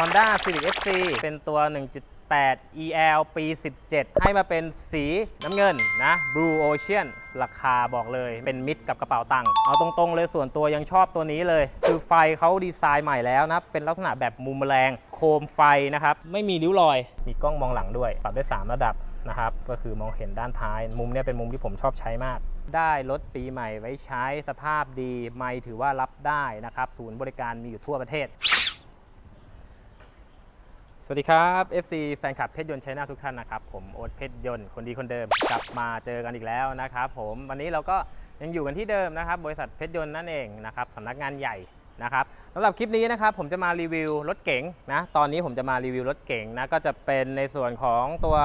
Honda Civic FC เป็นตัว 1.8 EL ปี 17 ให้มาเป็นสีน้ำเงินนะ Blue Ocean ราคาบอกเลยเป็นมิตรกับกระเป๋าตังค์เอาตรงๆเลยส่วนตัวยังชอบตัวนี้เลย คือไฟเขาดีไซน์ใหม่แล้วนะ เป็นลักษณะแบบมุมแมลงโคมไฟนะครับ ไม่มีริ้วรอย มีกล้องมองหลังด้วย ปรับได้ 3 ระดับนะครับ ก็คือมองเห็นด้านท้าย มุมนี้เป็นมุมที่ผมชอบใช้มากได้รถปีใหม่ไว้ใช้สภาพดี ไม่ถือว่ารับได้นะครับ ศูนย์บริการมีอยู่ทั่วประเทศ สวัสดีครับ FC แฟนคลับเพชรยนต์ชัยนาททุกท่านนะครับ ผมโอ๊ตเพชรยนต์คนดีคนเดิม กลับมาเจอกันอีกแล้วนะครับผมวันนี้เราก็ยังอยู่กันที่เดิมนะครับ บริษัทเพชรยนต์นั่นเองนะครับสำนักงานใหญ่นะครับสำหรับคลิปนี้นะครับผมจะมารีวิวรถเก๋งนะตอนนี้ผมจะมารีวิวรถเก๋งนะก็จะเป็นในส่วนของตัว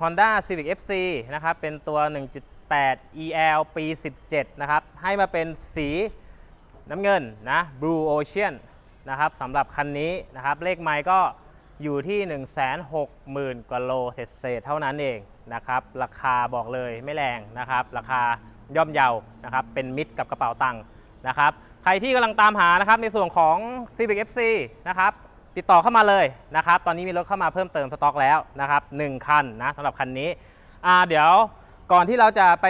Honda Civic FC นะครับเป็นตัว 1.8 EL ปี 17 นะครับให้มาเป็นสีน้ำเงินนะ Blue Ocean นะครับสำหรับคันนี้นะครับเลขไมค์ก็ อยู่ที่ 160,000 กว่าโลเศษๆเท่านั้นเองนะครับ ราคาบอกเลยไม่แรงนะครับ ราคาย่อมเยานะครับ เป็นมิตรกับกระเป๋าตังค์นะครับ ใครที่กำลังตามหานะครับในส่วนของ Civic FC นะครับ ติดต่อเข้ามาเลยนะครับ ตอนนี้มีรถเข้ามาเพิ่มเติมสต็อกแล้วนะครับ1คันนะสำหรับคันนี้อ่าเดี๋ยวก่อนที่เราจะไป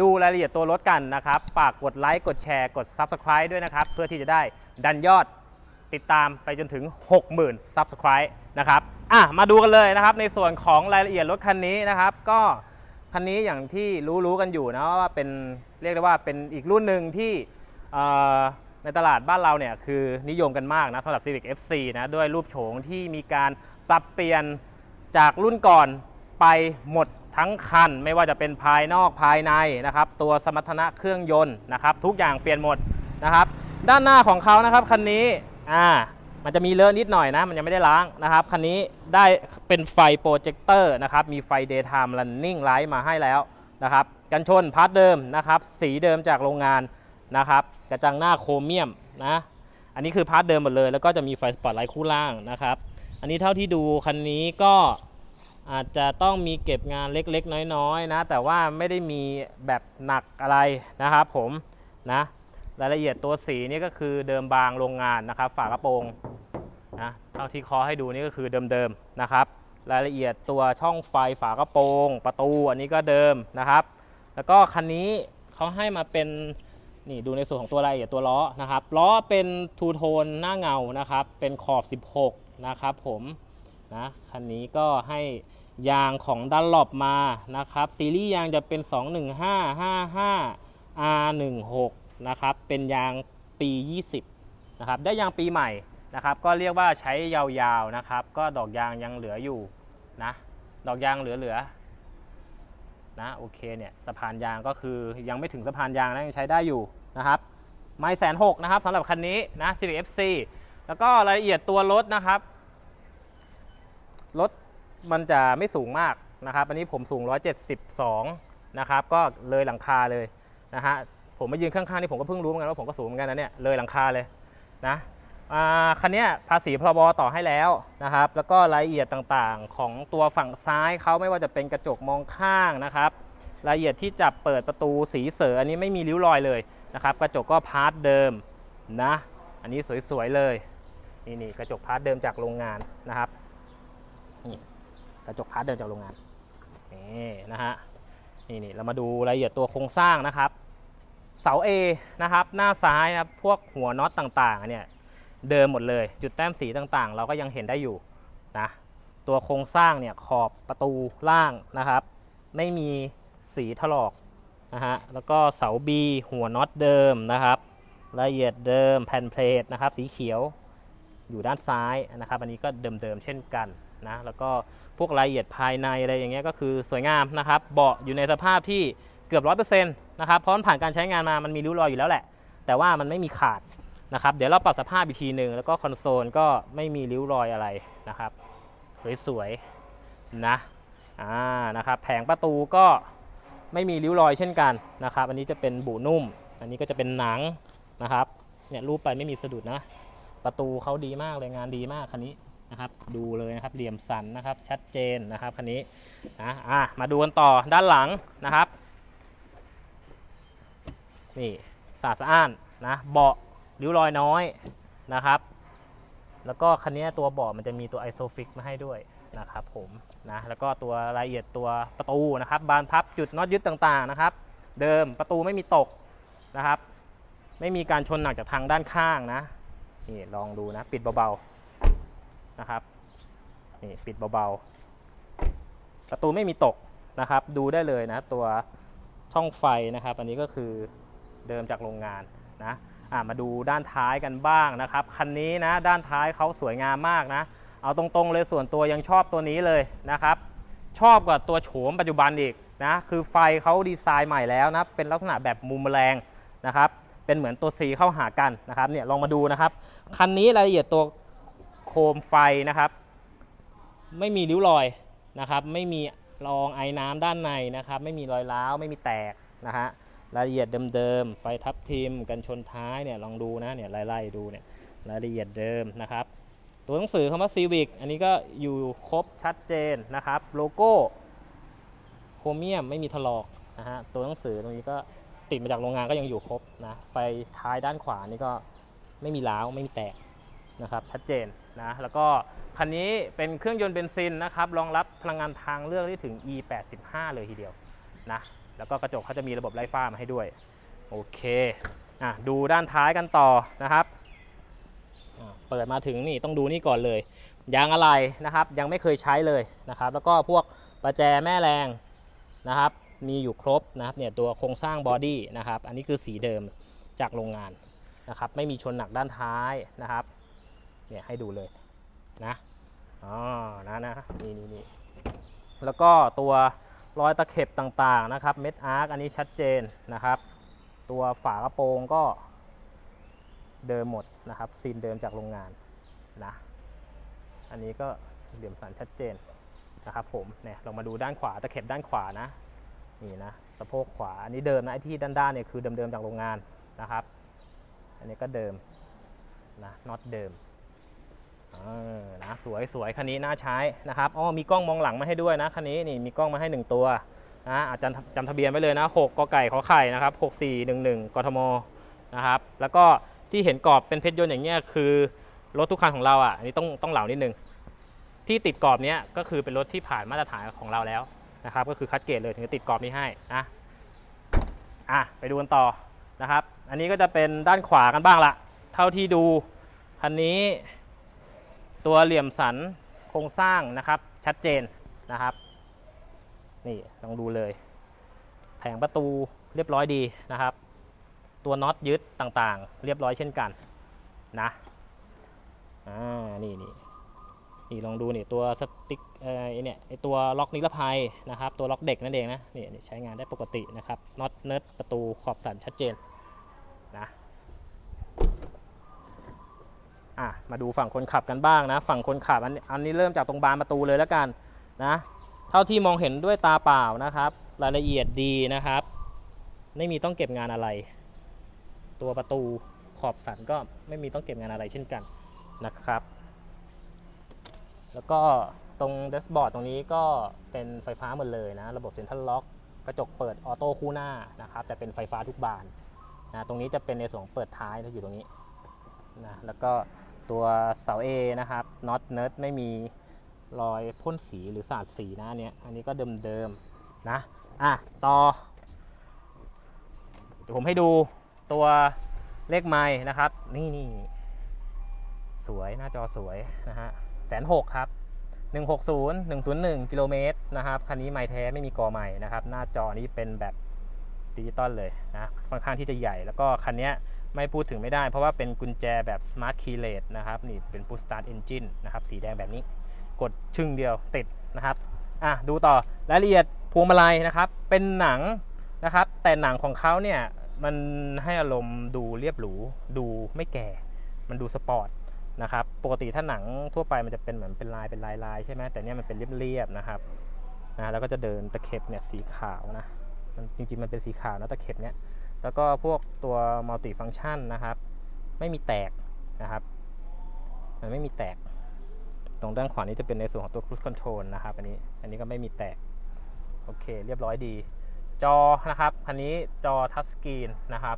ดูรายละเอียดตัวรถกันนะครับฝากกดไลค์กดแชร์กด Subscribe ด้วยนะครับ เพื่อที่จะได้ดันยอดติดตามไปจนถึง 60,000 Subscribe นะครับอะมาดูกันเลยนะครับ ในส่วนของรายละเอียดรถคันนี้นะครับ ก็คันนี้อย่างที่รู้ๆกันอยู่นะว่าเป็นเรียกได้ว่าเป็นอีกรุ่นหนึ่งที่ในตลาดบ้านเราเนี่ยคือนิยมกันมากนะสำหรับ Civic FC นะด้วยรูปโฉมที่มีการปรับเปลี่ยนจากรุ่นก่อนไปหมดทั้งคัน ไม่ว่าจะเป็นภายนอกภายในนะครับ ตัวสมรรถนะเครื่องยนต์นะครับ ทุกอย่างเปลี่ยนหมดนะครับ ด้านหน้าของเขานะครับคันนี้อ่า มันจะมีเลอะนิดหน่อยนะ มันยังไม่ได้ล้างนะครับ คันนี้ได้เป็นไฟโปรเจคเตอร์นะครับ มีไฟ daytime running light มาให้แล้วนะครับ กันชนพาร์ทเดิมนะครับ สีเดิมจากโรงงานนะครับ กระจังหน้าโครเมียมนะ อันนี้คือพาร์ทเดิมหมดเลย แล้วก็จะมีไฟสปอตไลท์คู่ล่างนะครับ อันนี้เท่าที่ดูคันนี้ก็อาจจะต้องมีเก็บงานเล็กๆ น้อยๆนะแต่ว่าไม่ได้มีแบบหนักอะไรนะครับผมนะ รายละเอียดตัวสีนี่ก็คือเดิมบางโรงงานนะครับ ฝากระโปรงนะเท่าที่คอให้ดูนี่ก็คือเดิมๆนะครับ รายละเอียดตัวช่องไฟฝากระโปรง ประตูอันนี้ก็เดิมนะครับ แล้วก็คันนี้เขาให้มาเป็นนี่ดูในส่วนของตัวรายละเอียดตัวล้อนะครับล้อเป็นทูโทนหน้าเงานะครับ เป็นขอบ 16 นะครับผมนะคันนี้ก็ให้ยางของดันหลบมานะครับ ซีรีส์ยางจะเป็น 21555 R16 นะครับเป็นยางปี 20นะครับได้ยางปีใหม่นะครับก็เรียกว่าใช้ยาวๆนะครับ ก็ดอกยางยังเหลืออยู่นะดอกยางเหลือๆนะโอเคเนี่ยสะพานยางก็คือยังไม่ถึงสะพานยางนะยังใช้ได้อยู่นะครับไม่แสนหกนะครับสำหรับคันนี้นะ Civic FC แล้วก็รายละเอียดตัวรถนะครับรถมันจะไม่สูงมากนะครับ อันนี้ผมสูง 172 นะครับ ก็เลยหลังคาเลยนะฮะ ผมมายืนข้างๆนี่ผมก็เพิ่งรู้เหมือนกันว่าผมก็สูงเหมือนกันนะเนี่ยเลยหลังคาเลยนะคันนี้ภาษีพรบต่อให้แล้วนะครับ แล้วก็รายละเอียดต่างๆ ของตัวฝั่งซ้ายเขาไม่ว่าจะเป็นกระจกมองข้างนะครับ รายละเอียดที่จับเปิดประตูสีเสืออันนี้ไม่มีริ้วรอยเลยนะครับ กระจกก็พาร์ทเดิมนะ อันนี้สวยๆเลยนี่นี่กระจกพาร์ทเดิมจากโรงงานนะครับนี่กระจกพาร์ทเดิมจากโรงงานนี่นะฮะนี่นี่เรามาดูรายละเอียดตัวโครงสร้างนะครับ เสา A นะครับหน้าซ้ายครับพวกหัวน็อตต่างๆเนี่ยเดิมหมดเลย จุดแต้มสีต่างๆ เราก็ยังเห็นได้อยู่นะตัวโครงสร้างเนี่ยขอบประตูล่างนะครับ ไม่มีสีถลอกนะฮะแล้วก็เสา B หัวน็อตเดิมนะครับรายละเอียดเดิมแผ่นเพลทนะครับสีเขียวอยู่ด้านซ้ายนะครับ อันนี้ก็เดิมๆเช่นกันนะแล้วก็พวกรายละเอียดภายในอะไรอย่างเงี้ยก็คือสวยงามนะครับ เบาะอยู่ในสภาพที่ เกือบร้อยเปอร์เซ็นต์นะครับเพราะมันผ่านการใช้งานมามันมีริ้วรอยอยู่แล้วแหละ แต่ว่ามันไม่มีขาดนะครับเดี๋ยวเราปรับสภาพอีกทีหนึ่งแล้วก็คอนโซลก็ไม่มีริ้วรอยอะไรนะครับ สวยๆนะอ่านะครับแผงประตูก็ไม่มีริ้วรอยเช่นกันนะครับ อันนี้จะเป็นบูนุ่ม อันนี้ก็จะเป็นหนังนะครับเนี่ยรูปไปไม่มีสะดุดนะ ประตูเขาดีมากเลยงานดีมากคันนี้นะครับดูเลยนะครับเหลี่ยมสันนะครับชัดเจนนะครับคันนี้นะอะมาดูกันต่อด้านหลังนะครับ นี่สะอาดสะอ้านนะเบาะริ้วรอยน้อยนะครับ แล้วก็คันนี้ตัวเบาะมันจะมีตัว Isofix มาให้ด้วยนะครับผมนะแล้วก็ตัวรายละเอียดตัวประตูนะครับบานพับจุดน็อตยึดต่างๆนะครับ เดิมประตูไม่มีตกนะครับ ไม่มีการชนหนักจากทางด้านข้างนะนี่ลองดูนะปิดเบาๆนะครับนี่ปิดเบาๆประตูไม่มีตกนะครับ ดูได้เลยนะตัวช่องไฟนะครับ อันนี้ก็คือ เดิมจากโรงงานนะมาดูด้านท้ายกันบ้างนะครับ คันนี้นะด้านท้ายเขาสวยงามมากนะ เอาตรงๆเลยส่วนตัวยังชอบตัวนี้เลยนะครับ ชอบกว่าตัวโฉมปัจจุบันอีกนะคือไฟเขาดีไซน์ใหม่แล้วนะเป็นลักษณะแบบมุมแมลงนะครับ เป็นเหมือนตัว C เข้าหากันนะครับเนี่ยลองมาดูนะครับคันนี้รายละเอียดตัวโคมไฟนะครับ ไม่มีริ้วรอยนะครับ ไม่มีรองไอ้น้ำด้านในนะครับ ไม่มีรอยร้าวไม่มีแตกนะฮะ รายละเอียดเดิมๆ ไฟทับทิมกันชนท้ายเนี่ยลองดูนะเนี่ยไล่ๆดูเนี่ยรายละเอียดเดิมนะครับ ตัวหนังสือคำว่า Civic อันนี้ก็อยู่ครบชัดเจนนะครับ โลโก้โครเมียมไม่มีถลอกนะฮะตัวหนังสือตรงนี้ก็ติดมาจากโรงงานก็ยังอยู่ครบนะไฟท้ายด้านขวานี่ก็ไม่มีร้าวไม่มีแตกนะครับชัดเจนนะแล้วก็คันนี้เป็นเครื่องยนต์เบนซินนะครับรองรับพลังงานทางเลือกได้ถึง E85 เลยทีเดียวนะ แล้วก็กระจกเขาจะมีระบบไล่ฟ้ามาให้ด้วย โอเคอะดูด้านท้ายกันต่อนะครับ เปิดมาถึงนี่ต้องดูนี่ก่อนเลย ยางอะไรนะครับยังไม่เคยใช้เลยนะครับ แล้วก็พวกประแจแม่แรงนะครับมีอยู่ครบนะครับเนี่ยตัวโครงสร้างบอดี้นะครับอันนี้คือสีเดิมจากโรงงานนะครับไม่มีชนหนักด้านท้ายนะครับเนี่ยให้ดูเลยนะอ๋อนะนะนี่นี่นี่แล้วก็ตัว รอยตะเข็บต่างๆนะครับ เม็ดอาร์คอันนี้ชัดเจนนะครับ ตัวฝากระโปรงก็เดิมหมดนะครับซีนเดิมจากโรงงานนะอันนี้ก็เหลี่ยมสันชัดเจนนะครับผมเนี่ยเรามาดูด้านขวาตะเข็บด้านขวานะนี่นะสะโพกขวาอันนี้เดิมนะไอ้ที่ด้านๆเนี่ยคือเดิมๆจากโรงงานนะครับ อันนี้ก็เดิมนะน็อตเดิม เออนะสวยสวยคันนี้น่าใช้นะครับอ๋อมีกล้องมองหลังมาให้ด้วยนะคันนี้นี่มีกล้องมาให้หนึ่งตัวนะอาจจะจำทะเบียนไว้เลยนะ 6กไก่ขอไข่นะครับ6411 กทมนะครับแล้วก็ที่เห็นกรอบเป็นเพชรยนต์อย่างเงี้ยคือรถทุกคันของเราอะอันนี้ต้องต้องเหล่านิดนึงที่ติดกรอบเนี้ยก็คือเป็นรถที่ผ่านมาตรฐานของเราแล้วนะครับก็คือคัดเกรดเลยถึงจะติดกรอบนี้ให้นะอะไปดูกันต่อนะครับ อันนี้ก็จะเป็นด้านขวากันบ้างละเท่าที่ดูคันนี้ ตัวเหลี่ยมสันโครงสร้างนะครับชัดเจนนะครับ นี่ลองดูเลย แผงประตูเรียบร้อยดีนะครับ ตัวน็อตยึดต่างๆ เรียบร้อยเช่นกันนะอ่านี่นี่นี่ลองดูนี่ตัวสติ๊กเอ่อไอ้เนี่ยไอตัวล็อกนิรภัยนะครับ ตัวล็อกเด็กนั่นเองนะนี่นี่ใช้งานได้ปกตินะครับน็อตเนิร์ดประตูขอบสันชัดเจนนะ อะมาดูฝั่งคนขับกันบ้างนะ ฝั่งคนขับอันอันนี้เริ่มจากตรงบานประตูเลยแล้วกันนะเท่าที่มองเห็นด้วยตาเปล่านะครับ รายละเอียดดีนะครับ ไม่มีต้องเก็บงานอะไร ตัวประตูขอบสันก็ไม่มีต้องเก็บงานอะไรเช่นกันนะครับ แล้วก็ตรงเดสบอร์ดตรงนี้ก็เป็นไฟฟ้าหมดเลยนะ ระบบเซ็นทรัลล็อกกระจกเปิดออโต้คู่หน้านะครับ แต่เป็นไฟฟ้าทุกบานนะตรงนี้จะเป็นในส่วนเปิดท้ายที่อยู่ตรงนี้นะแล้วก็ ตัวเสา A นะครับน็อตเนิร์ดไม่มีรอยพ่นสีหรือสาดสีนะอันเนี้ยอันนี้ก็เดิมๆนะอะต่อเดี๋ยวผมให้ดูตัวเลขไม้นะครับ นี่นี่สวยหน้าจอสวยนะฮะแสนหกครับ 160 101 กิโลเมตรนะครับ คันนี้ไม้แท้ไม่มีกอไม้นะครับ หน้าจอนี้เป็นแบบดิจิตอลเลยนะค่อนข้างที่จะใหญ่แล้วก็คันนี้ ไม่พูดถึงไม่ได้ เพราะว่าเป็นกุญแจแบบ Smart Keyless นะครับนี่เป็น Push Start Engine นะครับสีแดงแบบนี้ กดชึ่งเดียวติดนะครับอะดูต่อรายละเอียดพวงมาลัยนะครับ เป็นหนังนะครับ แต่หนังของเขาเนี่ยมันให้อารมณ์ดูเรียบหรูดูไม่แก่ มันดูสปอร์ตนะครับปกติถ้าหนังทั่วไปมันจะเป็นเหมือนเป็นลายเป็นลายลายใช่ไหมแต่เนี่ยมันเป็นเรียบๆนะครับนะแล้วก็จะเดินตะเข็บเนี่ยสีขาวนะมันจริงๆมันเป็นสีขาวนะตะเข็บเนี่ย แล้วก็พวกตัวมัลติฟังชันนะครับ ไม่มีแตกนะครับ มันไม่มีแตก ตรงด้านขวานี้จะเป็นในส่วนของตัว cruise control นะครับ อันนี้ อันนี้ก็ไม่มีแตก โอเค เรียบร้อยดี จอนะครับ คันนี้จอทัชสกรีนนะครับ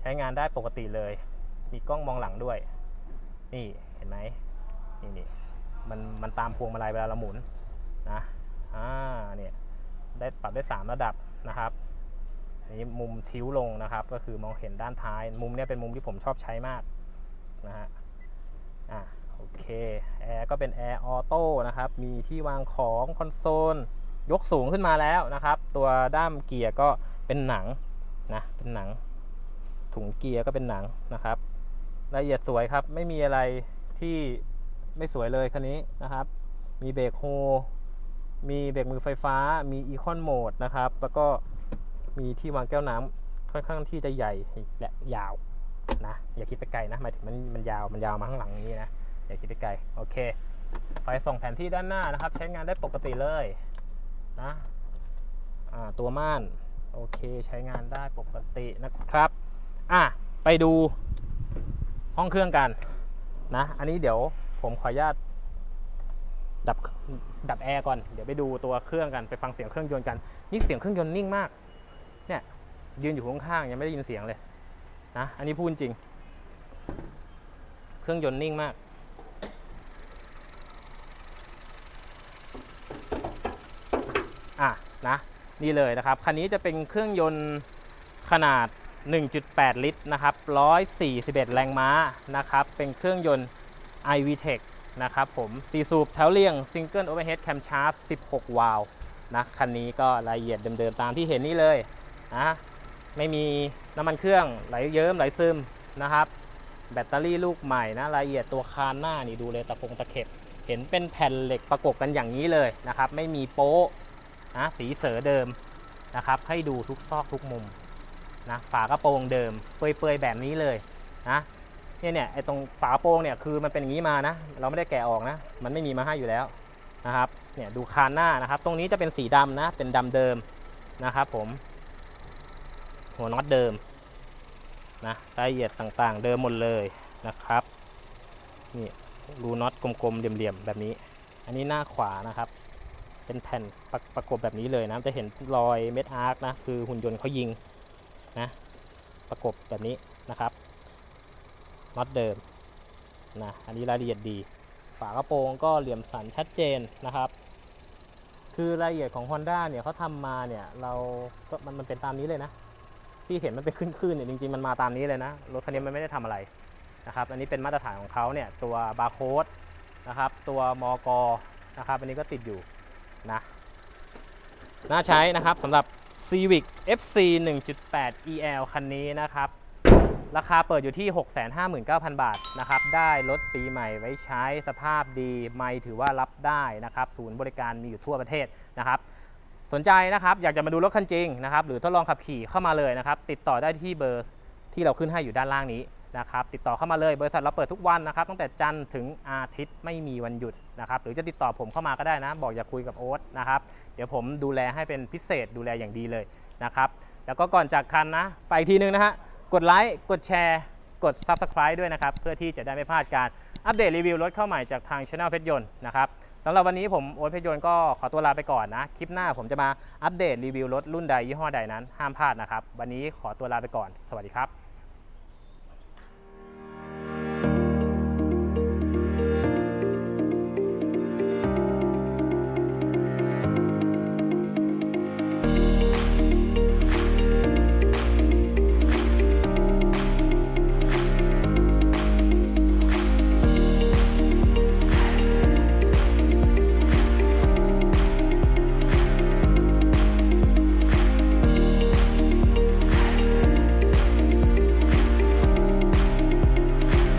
ใช้งานได้ปกติเลย มีกล้องมองหลังด้วย นี่ เห็นไหมนี่นี่มัน มันตามพวงมาลัยเวลาเราหมุนนะ อ่า เนี่ย ได้ปรับได้ 3 ระดับนะครับ นี้มุมทิ้วลงนะครับ ก็คือมองเห็นด้านท้าย มุมนี้เป็นมุมที่ผมชอบใช้มากนะฮะอะโอเคแอร์ก็เป็นแอร์ออโต้นะครับ มีที่วางของคอนโซลยกสูงขึ้นมาแล้วนะครับ ตัวด้ามเกียร์ก็เป็นหนังนะเป็นหนัง ถุงเกียร์ก็เป็นหนังนะครับละเอียดสวยครับไม่มีอะไรที่ไม่สวยเลยคันนี้นะครับ มีเบรกโฮมีเบรกมือไฟฟ้า มีอีคอนโหมดนะครับ แล้วก็ มีที่วางแก้วน้ำค่อนข้างที่จะใหญ่และยาวนะอย่าคิดไปไกลนะหมายถึงมันมันยาวมันยาวมาข้างหลังนี้นะอย่าคิดไปไกลโอเคไฟส่องแผนที่ด้านหน้านะครับ ใช้งานได้ปกติเลยนะอ่าตัวม่านโอเคใช้งานได้ปกตินะครับอะไปดูห้องเครื่องกันนะอันนี้เดี๋ยวผมขออนุญาตดับดับแอร์ก่อนเดี๋ยวไปดูตัวเครื่องกันไปฟังเสียงเครื่องยนต์กัน นี่เสียงเครื่องยนต์นิ่งมาก ยืนอยู่ข้างๆยังไม่ได้ยินเสียงเลยนะอันนี้พูดจริง เครื่องยนต์นิ่งมากอะนะนี่เลยนะครับ คันนี้จะเป็นเครื่องยนต์ขนาด 1.8 ลิตรนะครับ141 แรงม้านะครับ เป็นเครื่องยนต์ iVTEC นะครับผม4สูบแถวเรียง Single Overhead Camshaft 16 วาล์วนะคันนี้ก็รายละเอียดเดิมๆ ตามที่เห็นนี่เลยนะ ไม่มีน้ำมันเครื่องไหลเยิ้มไหลซึมนะครับ แบตเตอรี่ลูกใหม่นะรายละเอียดตัวคานหน้านี่ดูเลยตะคงตะเข็บ เห็นเป็นแผ่นเหล็กประกบกันอย่างนี้เลยนะครับ ไม่มีโป๊ะนะสีเสือเดิมนะครับ ให้ดูทุกซอกทุกมุมนะฝากระโปรงเดิมเปื่อยๆแบบนี้เลยนะเนี่ยเนี่ยไอ้ตรงฝากระโปรงเนี่ยคือมันเป็นอย่างนี้มานะ เราไม่ได้แกะออกนะ มันไม่มีมาให้อยู่แล้วนะครับเนี่ยดูคานหน้านะครับ ตรงนี้จะเป็นสีดำนะเป็นดำเดิมนะครับผม หัวน็อตเดิมนะรายละเอียดต่างๆ เดิมหมดเลยนะครับนี่รูน็อตกลมๆเหลี่ยมๆแบบนี้ อันนี้หน้าขวานะครับ เป็นแผ่นประประกบแบบนี้เลยนะจะเห็นรอยเม็ดอาร์คนะคือหุ่นยนต์เขายิงนะประกบแบบนี้นะครับน็อตเดิมนะอันนี้รายละเอียดดี ฝากระโปรงก็เหลี่ยมสันชัดเจนนะครับ คือรายละเอียดของ Honda เนี่ยเขาทำมาเนี่ยเราก็มันมันเป็นตามนี้เลยนะ ที่เห็นมันเป็นขึ้นๆเนี่ยจริงๆมันมาตามนี้เลยนะรถคันนี้มันไม่ได้ทำอะไรนะครับอันนี้เป็นมาตรฐานของเขาเนี่ยตัวบาร์โค้ดนะครับตัวมอกนะครับอันนี้ก็ติดอยู่นะน่าใช้นะครับสำหรับ Civic FC 1.8 EL คันนี้นะครับ ราคาเปิดอยู่ที่ 659,000 บาทนะครับ ได้รถปีใหม่ไว้ใช้สภาพดี ไม่ถือว่ารับได้นะครับ ศูนย์บริการมีอยู่ทั่วประเทศนะครับ สนใจนะครับอยากจะมาดูรถคันจริงนะครับหรือทดลองขับขี่เข้ามาเลยนะครับ ติดต่อได้ที่เบอร์ที่เราขึ้นให้อยู่ด้านล่างนี้นะครับติดต่อเข้ามาเลยบริษัทเราเปิดทุกวันนะครับตั้งแต่จันทร์ถึงอาทิตย์ไม่มีวันหยุดนะครับหรือจะติดต่อผมเข้ามาก็ได้นะ บอกอยากคุยกับโอ๊ตนะครับเดี๋ยวผมดูแลให้เป็นพิเศษดูแลอย่างดีเลยนะครับแล้วก็ก่อนจากคันนะไปอีกทีนึงนะฮะกดไลค์กดแชร์ กด Subscribe ด้วยนะครับเพื่อที่จะได้ไม่พลาดการอัปเดตรีวิวรถเข้าใหม่จากทางช anel เพชรยนต์นะครับ สำหรับวันนี้ผมโอ๊ตเพชรยนต์ก็ขอตัวลาไปก่อนนะ คลิปหน้าผมจะมาอัปเดตรีวิวรถรุ่นใดยี่ห้อใดนั้นห้ามพลาดนะครับ วันนี้ขอตัวลาไปก่อน สวัสดีครับ